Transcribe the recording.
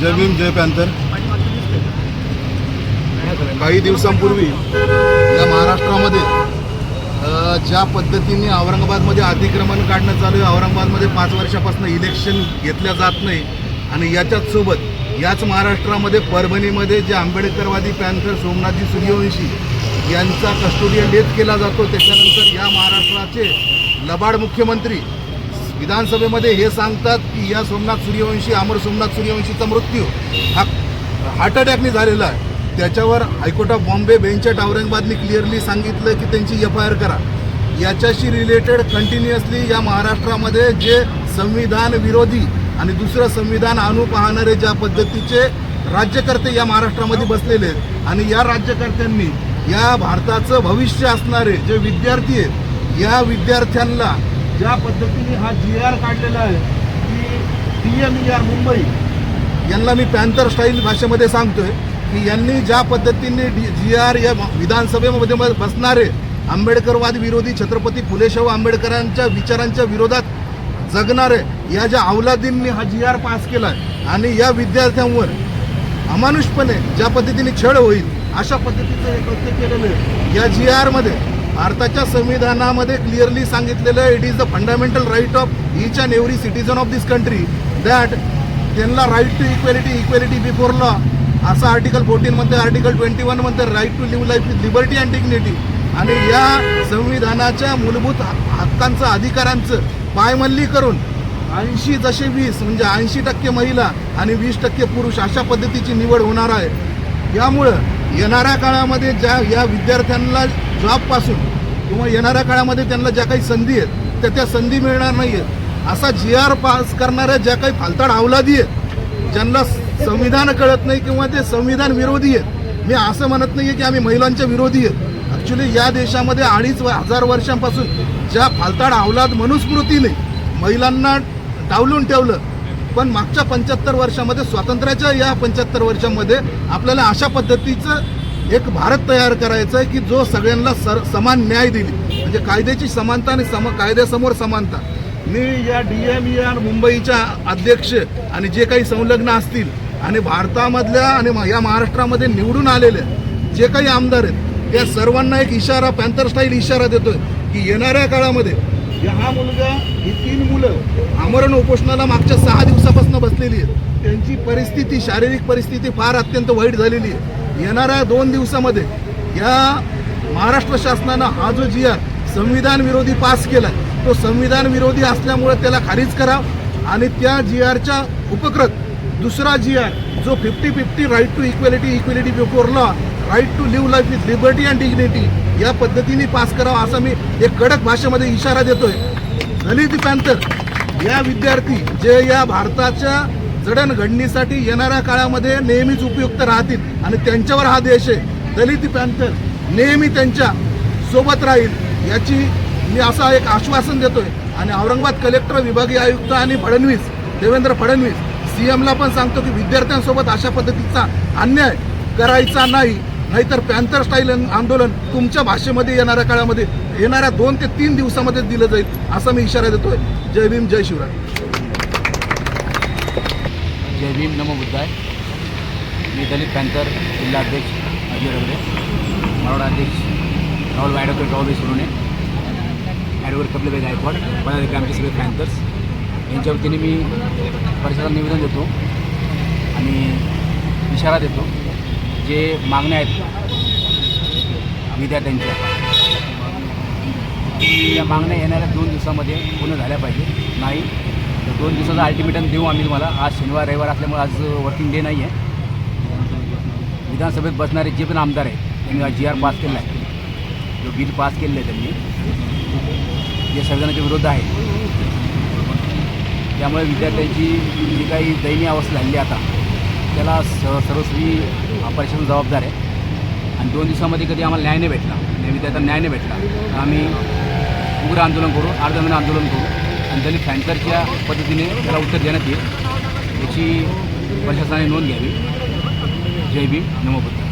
जय भीम जय panther. काही दिवसांपूर्वी या महाराष्ट्रामध्ये ज्या पद्धतीने औरंगाबादमध्ये अतिक्रमण काढणं चालू आहे औरंगाबादमध्ये पाच वर्षापासून इलेक्शन घेतल्या जात नाही आणि याच्याच सोबत याच महाराष्ट्रामध्ये परभणीमध्ये जे आंबेडकरवादी पॅन्थर सोमनाथजी सूर्यवंशी यांचा कस्टोडियन डेथ केला जातो त्याच्यानंतर या महाराष्ट्राचे लबाड मुख्यमंत्री विधानसभेमध्ये हे सांगतात की या सोमनाथ सूर्यवंशी अमर सोमनाथ सूर्यवंशीचा मृत्यू हा हार्ट अटॅकने झालेला आहे. त्याच्यावर high court of Bombay bench at औरंगाबादने clearly सांगितलं की त्यांची एफ आय आर करा. याच्याशी रिलेटेड कंटिन्युअसली या महाराष्ट्रामध्ये जे संविधान विरोधी आणि दुसरं संविधान आणू पाहणारे ज्या पद्धतीचे राज्यकर्ते या महाराष्ट्रामध्ये बसलेले आहेत आणि या राज्यकर्त्यांनी या भारताचं भविष्य असणारे जे विद्यार्थी आहेत या विद्यार्थ्यांना ज्या पद्धतीने हा जी आर काढलेला आहे की P M E R Mumbai यांना मी पॅन्थर स्टाईल भाषेमध्ये सांगतोय की यांनी ज्या पद्धतीने डी जी आर या विधानसभेमध्ये बसणारे आंबेडकरवाद विरोधी छत्रपती फुले शाहू आंबेडकरांच्या विचारांच्या विरोधात जगणारे या ज्या अवलादींनी हा जी आर पास केला आणि या विद्यार्थ्यांवर अमानुषपणे ज्या पद्धतीने छळ होईल अशा पद्धतीचं हे कृत्य केलेलं आहे. या जी आरमध्ये भारताच्या संविधानामध्ये क्लिअरली सांगितलेलं आहे it is the fundamental right of each and every citizen of this country that त्यांना right to equality equality before law असं आर्टिकल फोर्टीनमध्ये आर्टिकल ट्वेंटी वनमध्ये right to live life with liberty and dignity आणि या संविधानाच्या मूलभूत हक्कांचं अधिकारांचं पायमल्ली करून ऐंशी जसे वीस म्हणजे ऐंशी टक्के महिला आणि वीस टक्के पुरुष अशा पद्धतीची निवड होणार आहे. यामुळं येणाऱ्या काळामध्ये ज्या या विद्यार्थ्यांना जॉबपासून किंवा येणाऱ्या काळामध्ये त्यांना ज्या काही संधी आहेत त्या त्या संधी मिळणार नाही आहेत असा जी आर पास करणाऱ्या ज्या काही फालताड अवलादी आहेत ज्यांना संविधान कळत नाही किंवा ते संविधान विरोधी आहेत मी असं म्हणत नाही की आम्ही महिलांच्या विरोधी आहेत. ॲक्च्युली या देशामध्ये अडीच व- हजार वर्षांपासून ज्या फालताड अवलाद मनुस्मृतीने महिलांना डावलून ठेवलं पण मागच्या पंच्याहत्तर वर्षामध्ये स्वातंत्र्याच्या या पंच्याहत्तर वर्षामध्ये आपल्याला अशा पद्धतीचं एक भारत तयार करायचं आहे की जो सगळ्यांना सर समान न्याय दिली म्हणजे कायद्याची समानता आणि सम कायद्यासमोर समानता. मी या डी एम ई आर मुंबईच्या अध्यक्ष आणि जे काही संलग्न असतील आणि भारतामधल्या आणि म- या महाराष्ट्रामध्ये निवडून आलेले जे काही आमदार आहेत त्या सर्वांना एक इशारा पॅन्थर स्टाईल इशारा देतोय की येणाऱ्या काळामध्ये हा मुलगा ही तीन मुलं आमरण उपोषणाला मागच्या सहा दिवसापासून बसलेली आहेत. त्यांची परिस्थिती शारीरिक परिस्थिती फार अत्यंत वाईट झालेली आहे. येणाऱ्या दोन दिवसामध्ये या महाराष्ट्र शासनानं हा जो जी आर संविधान विरोधी पास केला तो संविधान विरोधी असल्यामुळे त्याला खारिज करा आणि त्या जी आरच्या उपकृत दुसरा जी आर जो fifty fifty right to equality equality before law right to live life with liberty and dignity या पद्धतीने पास करावा असा मी एक कडक भाषेमध्ये इशारा देतोय. दलित पॅन्थर या विद्यार्थी जे या भारताच्या जडणघडणीसाठी येणाऱ्या काळामध्ये नेहमीच उपयुक्त राहतील. आणि त्यांच्यावर हा देश आहे. दलित पॅन्थर नेहमी त्यांच्यासोबत राहील याची मी असा एक आश्वासन देतोय. आणि औरंगाबाद कलेक्टर विभागीय आयुक्त आणि फडणवीस देवेंद्र फडणवीस सीएमला पण सांगतो की विद्यार्थ्यांसोबत अशा पद्धतीचा अन्याय करायचा नाही. नाहीतर पॅन्थर स्टाईल आंदोलन तुमच्या भाषेमध्ये येणाऱ्या काळामध्ये येणाऱ्या दोन ते तीन दिवसामध्ये दिलं जाईल असा मी इशारा देतोय. जय भीम जय शिवराय. जय भीम नमो बुद्धाय. मी दलित पॅन्थर जिल्हाध्यक्ष अजय रगडे मराठा अध्यक्ष राहुल ॲडव्होकेट राहुल सुरुणे ॲडव्होकेट कपिलभाई गायकवाड पदाधिकारी आमचे सगळे पॅन्थर्स. यांच्या वतीने मी परिसरात निवेदन देतो आणि इशारा देतो जे मागण्या आहेत विद्यार्थ्यांच्या. त्या मागण्या येणाऱ्या दोन दिवसामध्ये पूर्ण झाल्या पाहिजे नाही दोन दिवसाचा अल्टिमेटम देऊ आम्ही तुम्हाला. आज शनिवार रविवार असल्यामुळे आज वर्किंग डे नाही आहे विधानसभेत बसणारे जे पण आमदार आहेत त्यांनी जी आर पास केला आहे. जो बिल पास केलेलं आहे त्यांनी जे संविधानाच्या विरोध आहे. त्यामुळे विद्यार्थ्यांची जी काही दयनीय अवस्था झाली आता त्याला स सर्वस्वी परिषद जबाबदार आहे. आणि दोन दिवसामध्ये कधी आम्हाला न्याय नाही भेटला विद्यार्थ्यांना न्याय नाही भेटला तर आम्ही उग्र आंदोलन करू अर्धमेन आंदोलन करू. दलित हँडकरच्या पद्धतीने त्याला उत्तर देण्यात येईल. याची प्रशासनाने नोंद घ्यावी. जय भीम. नमोबद्दल